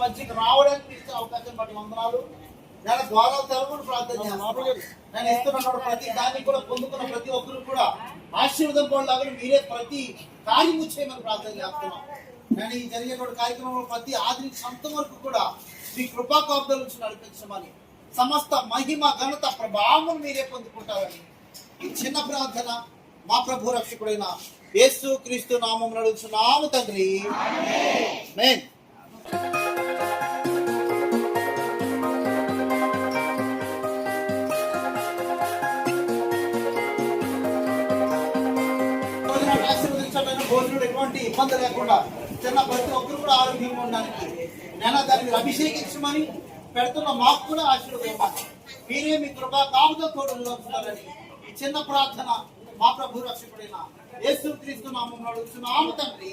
మధ్యకి రావడానికి ఇచ్చే అవకాశం బట్టి వందనాలు. నేను ద్వారాలు తెరవని ప్రార్థన చేస్తున్నాను నేను ఇస్తున్న ప్రతి దాన్ని కూడా పొందుకున్న ప్రతి ఒక్కరు కూడా ఆశీర్వదం పొందలాగా మీరే ప్రతి కార్యము చేయమని ప్రార్థన చేస్తున్నాం. నేను ఈ జరిగేటువంటి కార్యక్రమంలో ప్రతి ఆదిని సంత వరకు కూడా మీ కృపా కాపుదల నుంచి నడిపించమని సమస్త మహిమ ఘనత ప్రభావం మీరే పొందుకుంటారని ఈ చిన్న ప్రార్థన మా ప్రభు రక్షకుడైన యేసు క్రీస్తు నామం నడుచున్నాము తండ్రి. ఆమేన్. ఆశీర్వదించబడిన భోజనం ఎటువంటి ఇబ్బంది లేకుండా చిన్న ప్రతి ఒక్కరు కూడా ఆరోగ్యంగా ఉండడానికి నేను దాన్ని అభిషేకించమని పెడుతున్న మాకు కూడా ఆశీర్వదించాలి మీరే మీ కృప కాపుతో తోడులో ఈ చిన్న ప్రార్థన మా ప్రభు రక్షకుడైన యేసు క్రీస్తు నామం తండ్రి.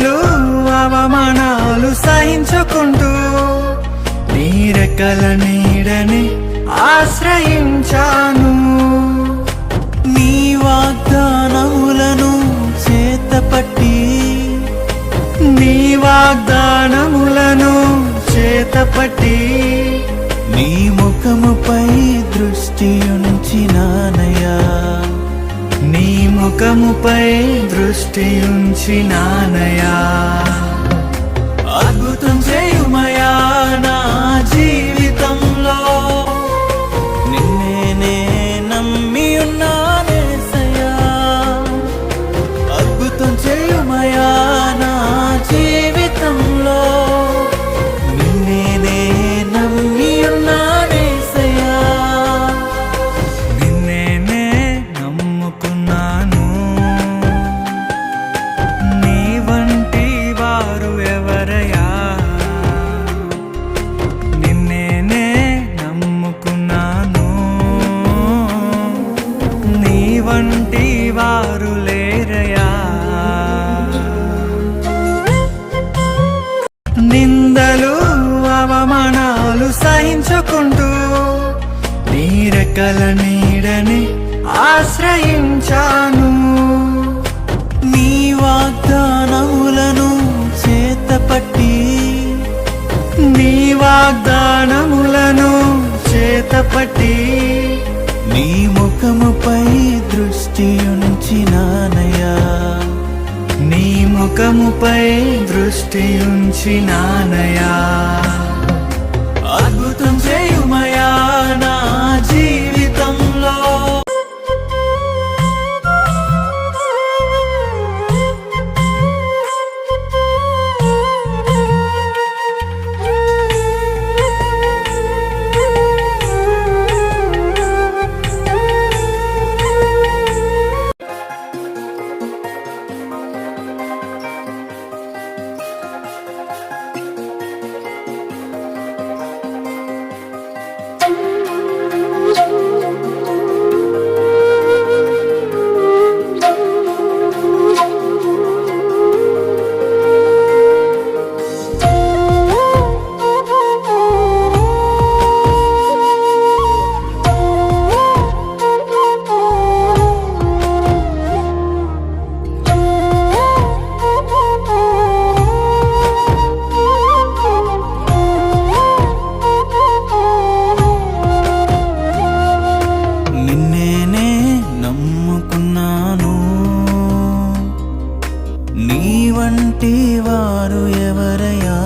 నిందలు అవమానాలు సహించుకుంటూ నీరెక్కల నీడని ఆశ్రయించాను. నీ వాగ్దానములను చేతపట్టి నీ వాగ్దానములను చేతపట్టి నీ ముఖముపై దృష్టి ఉంచినానయా లోకముపై దృష్టి ఉంచినానయా? అద్భుతం నీరెక్కల నీడని ఆశ్రయించాను. నీ వాగ్దానములను చేతపట్టి నీ వాగ్దానములను చేతపట్టి నీ ముఖముపై దృష్టి ఉంచినానయా నీ ముఖముపై దృష్టి ఉంచినానయా தீவாரு எவரையா?